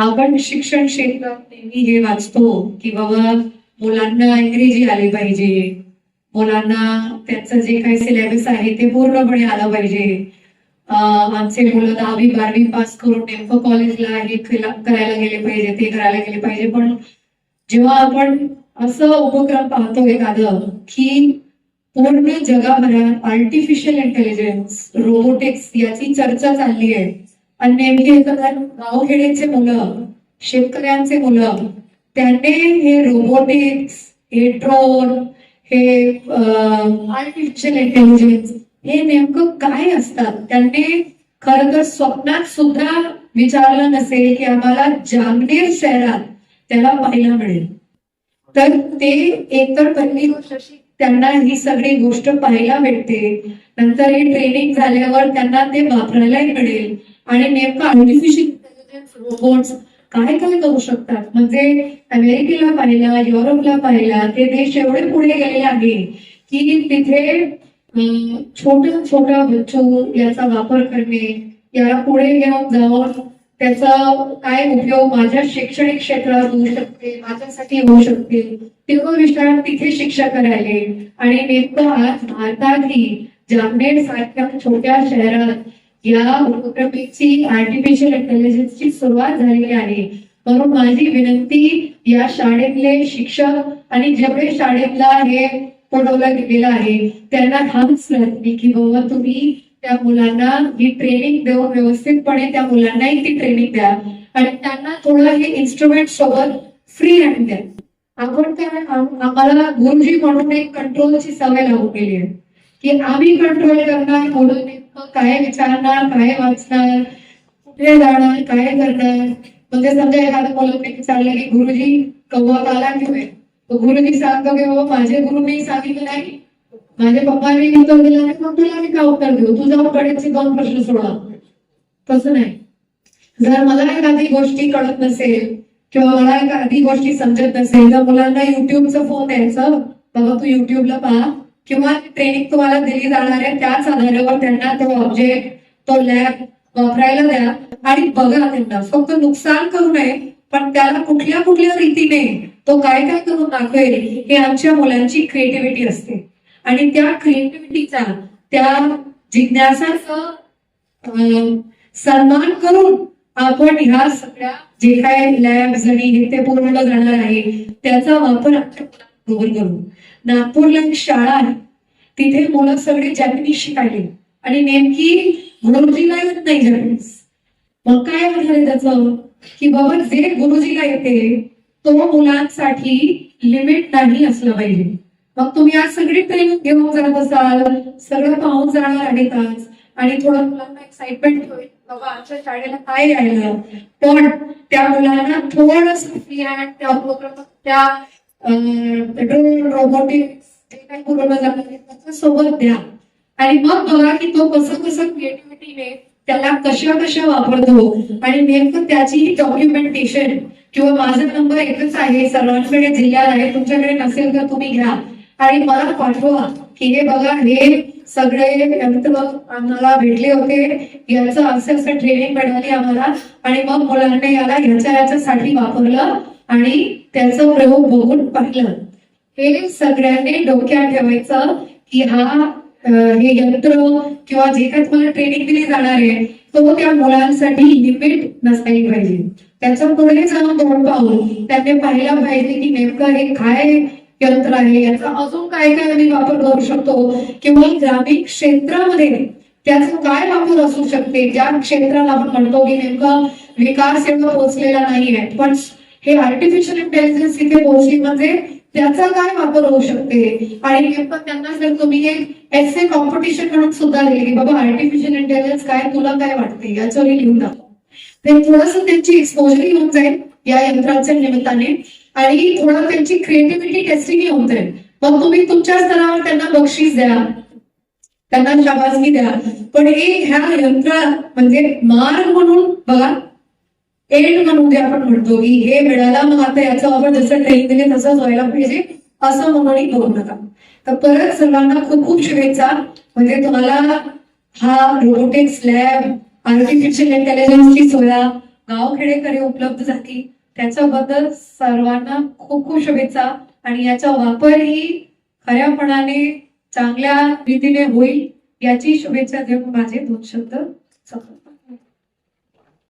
आपण शिक्षण क्षेत्रात नेहमी हे वाचतो की बाबा मुलांना इंग्रजी आली पाहिजे. मुलांना त्यांचं जे काही सिलेबस आहे ते पूर्णपणे आलं पाहिजे. आमचे मुलं दहावी बारावी पास करून नेमकं कॉलेजला हे करायला गेले पाहिजे ते करायला गेले पाहिजे. पण जेव्हा आपण असं उपक्रम पाहतो एखादं की पूर्ण जगाभरात आर्टिफिशियल इंटेलिजन्स रोबोटिक्स याची चर्चा चालली आहे आणि नेमके एखाद्या गावखेड्याचे मुलं शेतकऱ्यांचे मुलं त्यांनी हे रोबोटिक्स हे ड्रोन हे आर्टिफिशियल इंटेलिजन्स हे नेमकं काय असतात? त्यांनी खरं तर स्वप्नात सुद्धा विचारलं नसेल की आम्हाला जामनेर शहरात त्याला पाहायला मिळेल. तर ते एकतर पहिली गोष्ट अशी त्यांना ही सगळी गोष्ट पाहायला भेटते. नंतर हे ट्रेनिंग झाल्यावर त्यांना ते वापरायलाही मिळेल. आणि नेमका आर्टिफिशियल इंटेलिजन्स रोबोट्स काय काय करू शकतात? म्हणजे अमेरिकेला पाहिला युरोपला पाहिला ते देश एवढे पुढे गेलेले आहे की तिथे छोटा छोटा बच्चू याचा वापर करणे याला पुढे घेऊन जाऊन त्याचा काय उपयोग माझ्या शैक्षणिक क्षेत्रात होऊ शकते माझ्यासाठी होऊ शकते तेव्हा विषयात तिथे शिक्षा करायला. आणि नेमकं आज भारतातही जामनेर सारख्या छोट्या शहरात या उपक्रमेची आर्टिफिशियल इंटेलिजन्सची सुरुवात झालेली आहे. म्हणून माझी विनंती या शाळेतले शिक्षक आणि जेवढे शाळेतला हे पुरवलं गेलेलं आहे त्यांना हाच विनंती की बाबा तुम्ही त्या मुलांना ही ट्रेनिंग देऊन व्यवस्थितपणे त्या मुलांनाही ती ट्रेनिंग द्या. आणि त्यांना थोडं हे इन्स्ट्रुमेंट सोबत फ्री आणून द्या. आपण काय आम्हाला गुरुजी म्हणून एक कंट्रोलची सवय लागू केली आहे. की आम्ही कंट्रोल करणार म्हणून नेमकं काय विचारणार काय वाचणार कुठे जाणार काय करणार? म्हणजे समजा एखादं मुलाने विचारलं की गुरुजी कव्वा काला घेऊया तर गुरुजी सांगतो की बाबा माझे गुरुनी सांगितलं नाही. माझ्या पप्पांनी उत्तर दिलं नाही मग तुला मी का उत्तर देऊ? तुझा जाऊन कडेचे दोन प्रश्न सोडा. तसं नाही. जर मला एखादी गोष्टी कळत नसेल किंवा मला एखादी गोष्टी समजत नसेल तर मुलांना युट्यूबचा फोन द्यायचं बाबा तू युट्यूबला पहा. किंवा ट्रेनिंग तुम्हाला दिली जाणार आहे त्याच आधारावर त्यांना तो ऑब्जेक्ट तो लॅब वापरायला द्या. आणि बघा त्यांना. फक्त नुकसान करू नये पण त्याला कुठल्या कुठल्या रीतीने तो काय काय करून दाखवेल हे आमच्या मुलांची क्रिएटिव्हिटी असते. आणि त्या क्रिएटिव्हिटीचा त्या जिज्ञासाचा अं, सन्मान करून आपण ह्या सगळ्या जे काय लॅब्स आणि हे ते पूर्ण जाणार आहे त्याचा वापर आमच्या करू नागपूरला एक शाळा आहे. तिथे मुलं सगळे जॅपनीज शिकायले आणि नेमकी गुरुजीला येत नाही जॅपनीज. मग काय झालं त्याचं? की बाबा जे गुरुजीला येते तो मुलांसाठी लिमिट नाही असलं पाहिजे. मग तुम्ही आज सगळी ट्रेनिंग घेऊन जात असाल सगळं पाहून जाणार आहेत आज. आणि थोडं मुलांना एक्साइटमेंट होईल. बाबा आमच्या शाळेला काय राहिलं? पण त्या मुलांना थोडस फ्री हँड त्या उपक्रम त्या ड्रोन रोबोटिक्स जे काही पुरवलं जात आहे त्याच्या सोबत द्या. आणि मग बघा की तो कसं कसं क्रिएटिव्हिटीने त्याला कशा कशा वापरतो आणि नेमकं त्याची डॉक्युमेंटेशन किंवा माझा नंबर एकच आहे सर्वांकडे जिल्ह्यात आहे तुमच्याकडे नसेल तर तुम्ही घ्या. आणि मला पाठवा की हे बघा हे सगळे यंत्र आम्हाला भेटले होते. याचं असं असं ट्रेनिंग मिळाली आम्हाला. आणि मग मुलांनी याला ह्याच्या याच्यासाठी वापरलं. आणि त्याचा प्रयोग बघून पाहिलं. हे सगळ्यांनी डोक्यात ठेवायचं की हा हे यंत्र किंवा जे काही तुम्हाला ट्रेनिंग दिली जाणार आहे तो त्या मुलांसाठी लिमिट नसायला पाहिजे. त्याचं पुढे जाऊन दोन पाहून त्यांनी पाहिलं पाहिजे की नेमकं हे काय यंत्र आहे याचा अजून काय काय आम्ही वापर करू शकतो? किंवा ग्रामीण क्षेत्रामध्ये त्याचा काय वापर असू शकते? ज्या क्षेत्राला आपण म्हणतो की नेमकं विकास एवढा पोहोचलेला नाही आहे पण हे आर्टिफिशियल इंटेलिजन्स इथे पोहोचली. म्हणजे त्याचा काय वापर होऊ शकते? आणि नेमकं त्यांना जर तुम्ही एक एस ए कॉम्पिटिशन म्हणून सुद्धा दिली बाबा आर्टिफिशियल इंटेलिजन्स काय तुला काय वाटते? याच्यावर लिहून दाखव ते थोडस त्यांची एक्सपोजर होऊन जाईल या यंत्राच्या निमित्ताने. आणि थोडं त्यांची क्रिएटिव्हिटी टेस्टिंग होऊन जाईल. मग तुम्ही तुमच्या स्तरावर त्यांना बक्षीस द्या. त्यांना शाबासकी द्या. पण हे ह्या यंत्रा म्हणजे मार्ग म्हणून बघा एंड म्हणून जे आपण म्हणतो की हे मिळाला मग आता याचा वापर जसं ट्रेनिंग दिले तसंच व्हायला पाहिजे असं म्हणूनही बघू नका. तर परत सर्वांना खूप खूप शुभेच्छा. म्हणजे तुम्हाला हा रोबोटिक्स लॅब आर्टिफिशियल इंटेलिजन्सची सोया गावखेडेकडे उपलब्ध झाली. त्याच्याबद्दल सर्वांना खूप खूप शुभेच्छा. आणि याचा वापरही खऱ्यापणाने चांगल्या रीतीने होईल याची शुभेच्छा देऊन माझे दोन शब्द संपवतो